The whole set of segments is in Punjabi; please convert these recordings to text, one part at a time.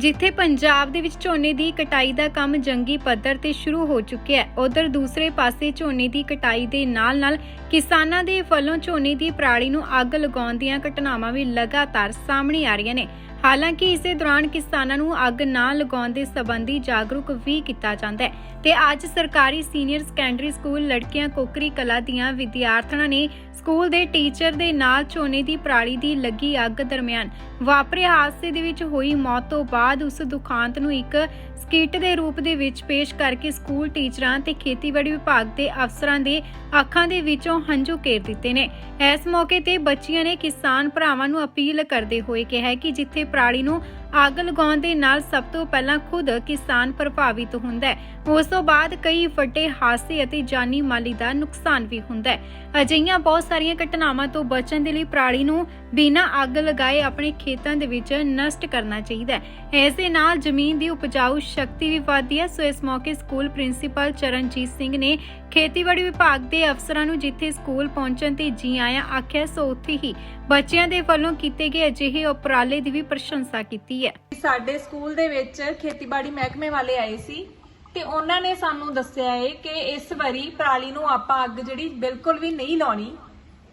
ਜਿੱਥੇ ਪੰਜਾਬ ਦੇ ਵਿੱਚ ਝੋਨੇ ਦੀ ਕਟਾਈ ਦਾ ਕੰਮ ਜੰਗੀ ਪੱਧਰ ਤੇ ਸ਼ੁਰੂ ਹੋ ਚੁੱਕਿਆ ਹੈ, ਉਧਰ ਦੂਸਰੇ ਪਾਸੇ ਝੋਨੇ ਦੀ ਕਟਾਈ ਦੇ ਨਾਲ-ਨਾਲ ਕਿਸਾਨਾਂ ਦੇ ਫਲੋਂ ਝੋਨੇ ਦੀ ਪਰਾਲੀ ਨੂੰ ਅੱਗ ਲਗਾਉਣ ਦੀਆਂ ਘਟਨਾਵਾਂ ਵੀ ਲਗਾਤਾਰ ਸਾਹਮਣੇ ਆ ਰਹੀਆਂ ਨੇ। ਹਾਲਾਂਕਿ ਇਸੇ ਦੌਰਾਨ ਕਿਸਾਨਾਂ ਨੂੰ ਅੱਗ ਨਾ ਲਗਾਉਣ ਦੇ ਸੰਬੰਧੀ ਜਾਗਰੂਕ ਵੀ ਕੀਤਾ ਜਾਂਦਾ ਹੈ ਤੇ ਅੱਜ ਸਰਕਾਰੀ ਸੀਨੀਅਰ ਸੈਕੰਡਰੀ ਸਕੂਲ ਲੜਕੀਆਂ ਕੋਕਰੀ ਕਲਾ ਦੀਆਂ ਵਿਦਿਆਰਥਣਾਂ ਨੇ ਸਕੂਲ ਦੇ ਟੀਚਰ ਦੇ ਨਾਲ ਝੋਨੇ ਦੀ ਪਰਾਲੀ ਦੀ ਲੱਗੀ ਅੱਗ ਦਰਮਿਆਨ ਵਾਪਰੇ ਹਾਦਸੇ ਦੇ ਵਿੱਚ ਹੋਈ ਮੌਤ ਤੋਂ ਬਾਅਦ ਉਸ ਦੁਖਾਂਤ ਨੂੰ ਇੱਕ ਸਕਿੱਟ ਦੇ ਰੂਪ ਦੇ ਵਿੱਚ ਪੇਸ਼ ਕਰਕੇ ਸਕੂਲ ਟੀਚਰਾਂ ਤੇ ਖੇਤੀਬਾੜੀ ਵਿਭਾਗ ਦੇ ਅਫਸਰਾਂ ਦੇ ਅੱਖਾਂ ਦੇ ਵਿੱਚੋਂ ਹੰਝੂ ਕੇਰ ਦਿੱਤੇ ਨੇ। ਇਸ ਮੌਕੇ ਤੇ ਬੱਚੀਆਂ ਨੇ ਕਿਸਾਨ ਭਰਾਵਾਂ ਨੂੰ ਅਪੀਲ ਕਰਦੇ ਹੋਏ ਕਿਹਾ ਕਿ ਜਿੱਥੇ ਪਰਾਲੀ ਨੂੰ ਅੱਗ ਲਗਾਉਣ ਦੇ ਨਾਲ ਸਭ ਤੋਂ ਪਹਿਲਾਂ ਖੁਦ ਕਿਸਾਨ ਪ੍ਰਭਾਵਿਤ ਹੁੰਦਾ ਹੈ, ਉਸ ਤੋਂ ਬਾਅਦ ਕਈ ਵੱਡੇ ਹਾਦਸੇ ਅਤੇ ਜਾਨੀ ਮਾਲੀ ਦਾ ਨੁਕਸਾਨ ਵੀ ਹੁੰਦਾ ਹੈ। ਅਜਿਹੀਆਂ ਬਹੁਤ ਸਾਰੀਆਂ ਘਟਨਾਵਾਂ ਤੋਂ ਬਚਣ ਦੇ ਲਈ ਪਰਾਲੀ ਨੂੰ ਬਿਨਾਂ ਅੱਗ ਲਗਾਏ ਆਪਣੇ ਖੇਤਾਂ ਦੇ ਵਿੱਚ ਨਸ਼ਟ ਕਰਨਾ ਚਾਹੀਦਾ ਹੈ। ਇਸ ਦੇ ਨਾਲ ਜ਼ਮੀਨ ਦੀ ਉਪਜਾਊ ਸ਼ਕਤੀ ਵੀ ਵਧਦੀ ਹੈ। ਸੋ ਇਸ ਮੌਕੇ ਸਕੂਲ ਪ੍ਰਿੰਸੀਪਲ ਚਰਨਜੀਤ ਸਿੰਘ ਨੇ ਖੇਤੀਬਾੜੀ ਵਿਭਾਗ ਦੇ ਅਫਸਰਾਂ ਨੂੰ ਜਿੱਥੇ ਸਕੂਲ ਪਹੁੰਚਣ ਤੇ ਜੀ ਆਇਆਂ ਆਖਿਆ, ਸੋ ਉੱਥੇ ਹੀ ਬੱਚਿਆਂ ਦੇ ਵੱਲੋਂ ਕੀਤੇ ਗਏ ਅਜਿਹੇ ਉਪਰਾਲੇ ਦੀ ਵੀ ਪ੍ਰਸ਼ੰਸਾ ਕੀਤੀ ਹੈ। ਸਾਡੇ ਸਕੂਲ ਦੇ ਵਿੱਚ ਖੇਤੀਬਾੜੀ ਮਹਿਕਮੇ ਵਾਲੇ ਆਏ ਸੀ ਤੇ ਉਹਨਾਂ ਨੇ ਸਾਨੂੰ ਦੱਸਿਆ ਹੈ ਕਿ ਇਸ ਵਾਰੀ ਪਰਾਲੀ ਨੂੰ ਆਪਾਂ ਅੱਗ ਜਿਹੜੀ ਬਿਲਕੁਲ ਵੀ ਨਹੀਂ ਲਾਉਣੀ।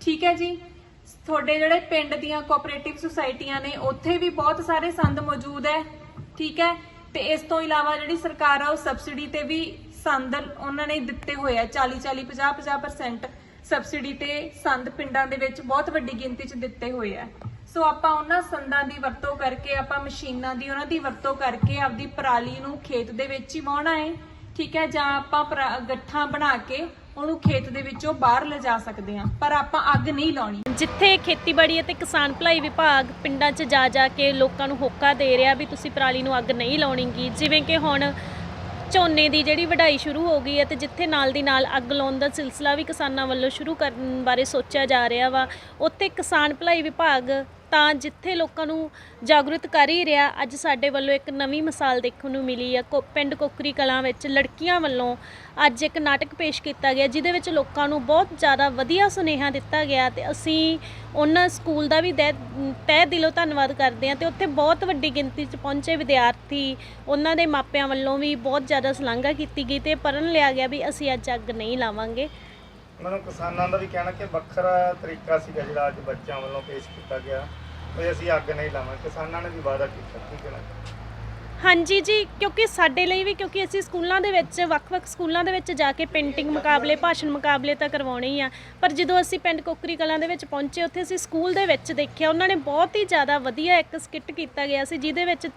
ਠੀਕ ਹੈ ਜੀ? ਤੁਹਾਡੇ ਜਿਹੜੇ ਪਿੰਡ ਦੀਆਂ ਕੋਆਪਰੇਟਿਵ ਸੁਸਾਇਟੀਆਂ ਨੇ, ਉੱਥੇ ਵੀ ਬਹੁਤ ਸਾਰੇ ਸੰਦ ਮੌਜੂਦ ਹੈ। ਠੀਕ ਹੈ? ਤੇ ਇਸ ਤੋਂ ਇਲਾਵਾ ਜਿਹੜੀ ਸਰਕਾਰ ਆ, ਉਹ ਸਬਸਿਡੀ ਤੇ ਵੀ ਸੰਦ ਉਹਨਾਂ ਨੇ ਦਿੱਤੇ ਹੋਏ ਆ 40 40 50 50% ਸਬਸਿਡੀ ਤੇ ਸੰਦ ਪਿੰਡਾਂ ਦੇ ਵਿੱਚ ਬਹੁਤ ਵੱਡੀ ਗਿਣਤੀ 'ਚ ਦਿੱਤੇ ਹੋਏ ਆ। ਸੋ ਆਪਾਂ ਉਹਨਾਂ ਸੰਦਾਂ ਦੀ ਵਰਤੋਂ ਕਰਕੇ, ਆਪਾਂ ਮਸ਼ੀਨਾਂ ਦੀ ਉਹਨਾਂ ਦੀ ਵਰਤੋਂ ਕਰਕੇ ਆਪਦੀ ਪਰਾਲੀ ਨੂੰ ਖੇਤ ਦੇ ਵਿੱਚ ਹੀ ਵਾਹੁਣਾ ਹੈ ਠੀਕ ਹੈ? ਜਾਂ ਆਪਾਂ ਪਰਾ- ਗੱਠਾਂ ਬਣਾ ਕੇ ਉਹਨੂੰ ਖੇਤ ਦੇ ਵਿੱਚੋਂ ਬਾਹਰ ਲਿਜਾ ਸਕਦੇ ਹਾਂ, ਪਰ ਆਪਾਂ ਅੱਗ ਨਹੀਂ ਲਾਉਣੀ। ਜਿੱਥੇ ਖੇਤੀਬਾੜੀ ਅਤੇ ਕਿਸਾਨ ਭਲਾਈ ਵਿਭਾਗ ਪਿੰਡਾਂ 'ਚ ਜਾ ਜਾ ਕੇ ਲੋਕਾਂ ਨੂੰ ਹੋਕਾ ਦੇ ਰਿਹਾ ਵੀ ਤੁਸੀਂ ਪਰਾਲੀ ਨੂੰ ਅੱਗ ਨਹੀਂ ਲਾਉਣੀਗੀ, ਜਿਵੇਂ ਕਿ ਹੁਣ ਝੋਨੇ ਦੀ ਜਿਹੜੀ ਵਢਾਈ ਸ਼ੁਰੂ ਹੋ ਗਈ ਹੈ ਤੇ ਜਿੱਥੇ ਨਾਲ ਦੀ ਨਾਲ ਅੱਗ ਲਾਉਣ ਦਾ ਸਿਲਸਿਲਾ ਵੀ ਕਿਸਾਨਾਂ ਵੱਲੋਂ ਸ਼ੁਰੂ ਕਰਨ ਬਾਰੇ ਸੋਚਿਆ ਜਾ ਰਿਹਾ ਵਾ, ਉੱਥੇ ਕਿਸਾਨ ਭਲਾਈ ਵਿਭਾਗ ਤਾਂ ਜਿੱਥੇ ਲੋਕਾਂ ਨੂੰ ਜਾਗਰੂਕ ਕਰ ਹੀ ਰਿਹਾ, ਅੱਜ ਸਾਡੇ ਵੱਲੋਂ ਇੱਕ ਨਵੀਂ ਮਿਸਾਲ ਦੇਖਣ ਨੂੰ ਮਿਲੀ ਆ। ਕੋ- ਪਿੰਡ ਕੋਕਰੀ ਕਲਾਂ ਵਿੱਚ ਲੜਕੀਆਂ ਵੱਲੋਂ ਅੱਜ ਇੱਕ ਨਾਟਕ ਪੇਸ਼ ਕੀਤਾ ਗਿਆ, ਜਿਹਦੇ ਵਿੱਚ ਲੋਕਾਂ ਨੂੰ ਬਹੁਤ ਜ਼ਿਆਦਾ ਵਧੀਆ ਸੁਨੇਹਾ ਦਿੱਤਾ ਗਿਆ ਤੇ ਅਸੀਂ ਉਹਨਾਂ ਸਕੂਲ ਦਾ ਵੀ ਦਹਿ- ਤਹਿ ਦਿਲੋਂ ਧੰਨਵਾਦ ਕਰਦੇ ਹਾਂ ਤੇ ਉੱਥੇ ਬਹੁਤ ਵੱਡੀ ਗਿਣਤੀ 'ਚ ਪਹੁੰਚੇ ਵਿਦਿਆਰਥੀ ਉਹਨਾਂ ਦੇ ਮਾਪਿਆਂ ਵੱਲੋਂ ਵੀ ਬਹੁਤ ਜ਼ਿਆਦਾ ਸ਼ਲਾਘਾ ਕੀਤੀ ਗਈ ਤੇ ਪਰਨ ਲਿਆ ਗਿਆ ਵੀ ਅਸੀਂ ਅੱਜ ਅੱਗ ਨਹੀਂ ਲਾਵਾਂਗੇ। ਮੈਨੂੰ ਕਿਸਾਨਾਂ ਦਾ ਵੀ ਕਹਿਣਾ ਕਿ ਵੱਖਰਾ ਤਰੀਕਾ ਸੀਗਾ ਜਿਹੜਾ ਅੱਜ ਬੱਚਿਆਂ ਵੱਲੋਂ ਪੇਸ਼ ਕੀਤਾ ਗਿਆ। ਵੀ ਅਸੀਂ ਅੱਗ ਨਹੀਂ ਲਾਵਾਂਗੇ। ਕਿਸਾਨਾਂ ਨੇ ਵੀ ਵਾਅਦਾ ਕੀਤਾ, ਠੀਕ ਹੈ ਨਾ? ਹਾਂਜੀ ਜੀ, ਕਿਉਂਕਿ ਸਾਡੇ ਲਈ ਵੀ, ਕਿਉਂਕਿ ਅਸੀਂ ਸਕੂਲਾਂ ਦੇ ਵਿੱਚ, ਵੱਖ-ਵੱਖ ਸਕੂਲਾਂ ਦੇ ਵਿੱਚ ਜਾ ਕੇ ਪੇਂਟਿੰਗ ਮੁਕਾਬਲੇ, ਭਾਸ਼ਣ ਮੁਕਾਬਲੇ ਤਾਂ ਕਰਵਾਉਣੇ ਹੀ ਆ। ਪਰ ਜਦੋਂ ਅਸੀਂ ਪਿੰਡ ਕੋਕਰੀ ਕਲਾਂ ਦੇ ਵਿੱਚ ਪਹੁੰਚੇ, ਉੱਥੇ ਅਸੀਂ ਸਕੂਲ ਦੇ ਵਿੱਚ ਦੇਖਿਆ, ਉਹਨਾਂ ਨੇ ਬਹੁਤ ਹੀ ਜ਼ਿਆਦਾ ਵਧੀਆ ਇੱਕ ਸਕਿੱਟ ਕੀਤਾ ਗਿਆ ਸੀ, ਜਿਹਦੇ ਵਿੱਚ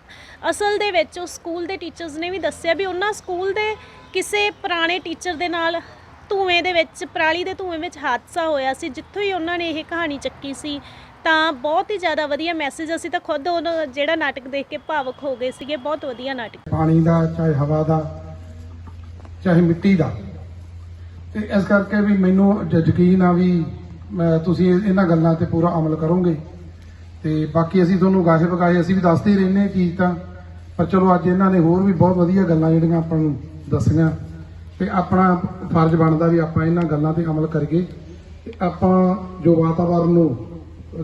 ਅਸਲ ਦੇ ਵਿੱਚ ਉਸ ਸਕੂਲ ਦੇ ਟੀਚਰਸ ਨੇ ਵੀ ਦੱਸਿਆ ਵੀ ਉਹਨਾਂ ਸਕੂਲ ਦੇ ਕਿਸੇ ਪੁਰਾਣੇ ਟੀਚਰ ਦੇ ਨਾਲ ਧੂਏ ਦੇ ਵਿੱਚ, ਪਰਾਲੀ ਦੇ ਧੂਏ ਵਿੱਚ ਹਾਦਸਾ ਹੋਇਆ ਸੀ, ਜਿੱਥੋਂ ਹੀ ਉਹਨਾਂ ਨੇ ਇਹ ਕਹਾਣੀ ਚੱਕੀ ਸੀ। ਤਾਂ ਬਹੁਤ ਹੀ ਜ਼ਿਆਦਾ ਵਧੀਆ ਮੈਸੇਜ ਅਸੀਂ ਤਾਂ ਖੁਦ ਉਹ ਜਿਹੜਾ ਨਾਟਕ ਦੇਖ ਕੇ ਭਾਵਕ ਹੋ ਗਏ ਸੀਗੇ, ਬਹੁਤ ਵਧੀਆ ਨਾਟਕ। ਪਾਣੀ ਦਾ, ਚਾਹੇ ਹਵਾ ਦਾ, ਚਾਹੇ ਮਿੱਟੀ ਦਾ। ਤੇ ਇਸ ਕਰਕੇ ਵੀ ਮੈਨੂੰ ਯਕੀਨ ਆ ਵੀ ਤੁਸੀਂ ਇਹਨਾਂ ਗੱਲਾਂ ਤੇ ਪੂਰਾ ਅਮਲ ਕਰੋਗੇ। ਤੇ ਬਾਕੀ ਅਸੀਂ ਤੁਹਾਨੂੰ ਗਾਹੇ ਬਗਾਏ ਅਸੀਂ ਵੀ ਦੱਸਦੇ ਹੀ ਰਹਿੰਦੇ ਚੀਜ਼ ਤਾਂ। ਪਰ ਚਲੋ ਅੱਜ ਇਹਨਾਂ ਨੇ ਹੋਰ ਵੀ ਬਹੁਤ ਵਧੀਆ ਗੱਲਾਂ ਜਿਹੜੀਆਂ ਆਪਾਂ ਨੂੰ ਦੱਸੀਆਂ। ਤੇ ਆਪਣਾ ਫਰਜ਼ ਬਣਦਾ ਵੀ ਆਪਾਂ ਇਹਨਾਂ ਗੱਲਾਂ ਤੇ ਅਮਲ ਕਰੀਏ। ਤੇ ਆਪਾਂ ਜੋ ਵਾਤਾਵਰਨ ਨੂੰ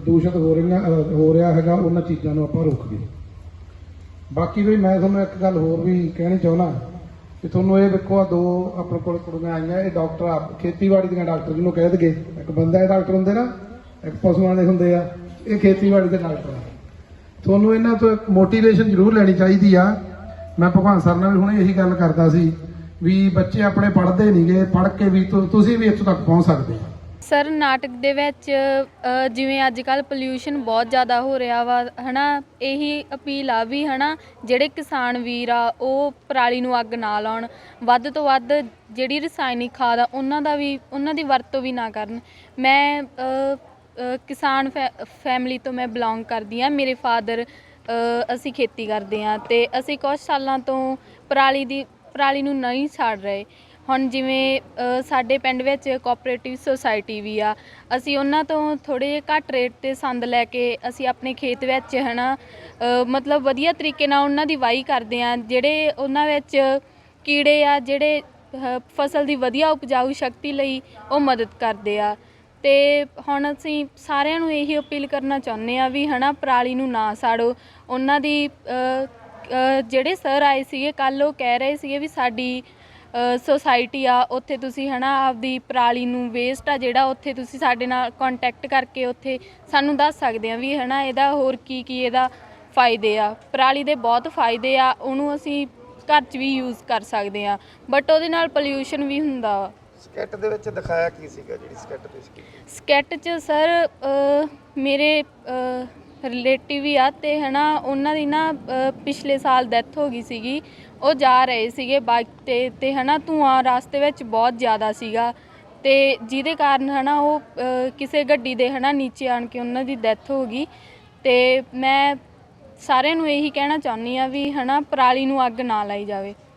ਦੂਸ਼ਿਤ ਹੋ ਰਹੀਆਂ ਹੋ ਰਿਹਾ ਹੈਗਾ, ਉਹਨਾਂ ਚੀਜ਼ਾਂ ਨੂੰ ਆਪਾਂ ਰੋਕੀਏ। ਬਾਕੀ ਵੀ ਮੈਂ ਤੁਹਾਨੂੰ ਇੱਕ ਗੱਲ ਹੋਰ ਵੀ ਕਹਿਣੀ ਚਾਹੁੰਦਾ, ਕਿ ਤੁਹਾਨੂੰ ਇਹ ਵੇਖੋ ਆ ਦੋ ਆਪਣੇ ਕੋਲ ਕੁੜੀਆਂ ਆਈਆਂ, ਇਹ ਡਾਕਟਰ ਆ ਖੇਤੀਬਾੜੀ ਦੀਆਂ ਡਾਕਟਰ ਜਿਹਨੂੰ ਕਹਿ ਦਗੇ ਇੱਕ ਬੰਦਾ ਇਹ ਡਾਕਟਰ ਹੁੰਦੇ ਨਾ, ਇੱਕ ਪਸ਼ੂਆਂ ਦੇ ਹੁੰਦੇ ਆ, ਇਹ ਖੇਤੀਬਾੜੀ ਦੇ ਡਾਕਟਰ ਆ। ਤੁਹਾਨੂੰ ਇਹਨਾਂ ਤੋਂ ਇੱਕ ਮੋਟੀਵੇਸ਼ਨ ਜ਼ਰੂਰ ਲੈਣੀ ਚਾਹੀਦੀ ਆ। ਮੈਂ ਭਗਵਾਨ ਸਰ ਨਾਲ ਵੀ ਹੁਣੇ ਇਹੀ ਗੱਲ ਕਰਦਾ ਸੀ ਵੀ ਬੱਚੇ ਆਪਣੇ ਪੜ੍ਹਦੇ ਨਹੀਂਗੇ, ਪੜ੍ਹ ਕੇ ਵੀ ਤੁਸੀਂ ਵੀ ਇੱਥੋਂ ਤੱਕ ਪਹੁੰਚ ਸਕਦੇ ਹੋ। ਸਰ, ਨਾਟਕ ਦੇ ਵਿੱਚ ਜਿਵੇਂ ਅੱਜ ਕੱਲ ਪੋਲਿਊਸ਼ਨ ਬਹੁਤ ਜ਼ਿਆਦਾ ਹੋ ਰਿਹਾ ਵਾ, ਹਨਾ? ਇਹੀ ਅਪੀਲ ਆ ਵੀ, ਹਨਾ? ਜਿਹੜੇ ਕਿਸਾਨ ਵੀਰ ਆ, ਉਹ ਪਰਾਲੀ ਨੂੰ ਅੱਗ ਨਾ ਲਾਉਣ। ਵੱਧ ਤੋਂ ਵੱਧ ਜਿਹੜੀ ਰਸਾਇਣਿਕ ਖਾਦ ਆ, ਉਹਨਾਂ ਦਾ ਵੀ, ਉਹਨਾਂ ਦੀ ਵਰਤੋਂ ਵੀ ਨਾ ਕਰਨ। ਮੈਂ ਕਿਸਾਨ ਫੈ- ਫੈਮਿਲੀ ਤੋਂ ਮੈਂ ਬਿਲੋਂਗ ਕਰਦੀ ਆ ਮੇਰੇ ਫਾਦਰ ਅਸੀਂ ਖੇਤੀ ਕਰਦੇ ਆ ਤੇ ਅਸੀਂ ਕੁਝ ਸਾਲਾਂ ਤੋਂ ਪਰਾਲੀ ਦੀ ਪਰਾਲੀ ਨੂੰ ਨਹੀਂ ਛੱਡ ਰਹੇ। ਹੁਣ ਜਿਵੇਂ ਸਾਡੇ ਪਿੰਡ ਵਿੱਚ ਕੋਆਪਰੇਟਿਵ ਸੁਸਾਇਟੀ ਵੀ ਆ ਅਸੀਂ ਉਹਨਾਂ ਤੋਂ ਥੋੜੇ ਜਿਹੇ ਘੱਟ ਰੇਟ ਤੇ ਸੰਦ ਲੈ ਕੇ ਅਸੀਂ ਆਪਣੇ ਖੇਤ ਵਿੱਚ ਹਨਾ ਅ, ਮਤਲਬ ਵਧੀਆ ਤਰੀਕੇ ਨਾਲ ਉਹਨਾਂ ਦੀ ਵਾਈ ਕਰਦੇ ਆ ਜਿਹੜੇ ਉਹਨਾਂ ਵਿੱਚ ਕੀੜੇ ਆ ਜਿਹੜੇ ਫਸਲ ਦੀ ਵਧੀਆ ਉਪਜਾਊ ਸ਼ਕਤੀ ਲਈ ਉਹ ਮਦਦ ਕਰਦੇ ਆ। ਤੇ ਹੁਣ ਅਸੀਂ ਸਾਰਿਆਂ ਨੂੰ ਇਹੀ ਅਪੀਲ ਕਰਨਾ ਚਾਹੁੰਦੇ ਆ ਵੀ ਹਨਾ ਪਰਾਲੀ ਨੂੰ ਨਾ ਸਾੜੋ ਉਹਨਾਂ ਦੀ ਜਿਹੜੇ ਸਰ ਆਏ ਸੀਗੇ ਕੱਲ ਉਹ ਕਹਿ ਰਹੇ ਸੀਗੇ ਵੀ ਸਾਡੀ ਸੋਸਾਇਟੀ ਆ ਉੱਥੇ ਤੁਸੀਂ ਹਨਾ ਆਪਦੀ ਪਰਾਲੀ ਨੂੰ ਵੇਸਟ ਆ ਜਿਹੜਾ ਉੱਥੇ ਤੁਸੀਂ ਸਾਡੇ ਨਾਲ ਕੰਟੈਕਟ ਕਰਕੇ ਉੱਥੇ ਸਾਨੂੰ ਦੱਸ ਸਕਦੇ ਆ ਵੀ ਹਨਾ ਇਹਦਾ ਹੋਰ ਕੀ ਕੀ ਇਹਦਾ ਫਾਇਦੇ ਆ। ਪਰਾਲੀ ਦੇ ਬਹੁਤ ਫਾਇਦੇ ਆ ਉਹਨੂੰ ਅਸੀਂ ਘਰ 'ਚ ਵੀ ਯੂਜ਼ ਕਰ ਸਕਦੇ ਆ। ਬਟ ਉਹਦੇ ਨਾਲ ਪੋਲਿਊਸ਼ਨ ਵੀ ਹੁੰਦਾ ਵਾ। ਸਕੈਟ ਦੇ ਵਿੱਚ ਦਿਖਾਇਆ ਕੀ ਸੀਗਾ ਜਿਹੜੀ ਸਕੈਟ ਕੀਤੀ? ਸਕੈਟ 'ਚ ਸਰ ਮੇਰੇ ਰਿਲੇਟਿਵ ਹੀ ਆ ਤੇ ਹਨਾ ਉਹਨਾਂ ਦੀ ਨਾ ਅ, ਪਿਛਲੇ ਸਾਲ ਡੈਥ ਹੋ ਗਈ ਸੀਗੀ। ਉਹ ਜਾ ਰਹੇ ਸੀਗੇ ਬਾਈਕ ਤੇ ਤੇ ਹਨਾ ਧੂਆਂ ਰਾਸਤੇ ਵਿੱਚ ਬਹੁਤ ਜ਼ਿਆਦਾ ਸੀਗਾ। ਤੇ ਜਿਹਦੇ ਕਾਰਨ ਹਨਾ ਉਹ ਅ, ਕਿਸੇ ਗੱਡੀ ਦੇ ਹਨਾ ਨੀਚੇ ਆਣ ਕੇ ਉਹਨਾਂ ਦੀ ਡੈਥ ਹੋ ਗਈ। ਤੇ ਮੈਂ ਸਾਰਿਆਂ ਨੂੰ ਇਹੀ ਕਹਿਣਾ ਚਾਹੁੰਦੀ ਆ ਵੀ ਹਨਾ ਪਰਾਲੀ ਨੂੰ ਅੱਗ ਨਾ ਲਾਈ ਜਾਵੇ।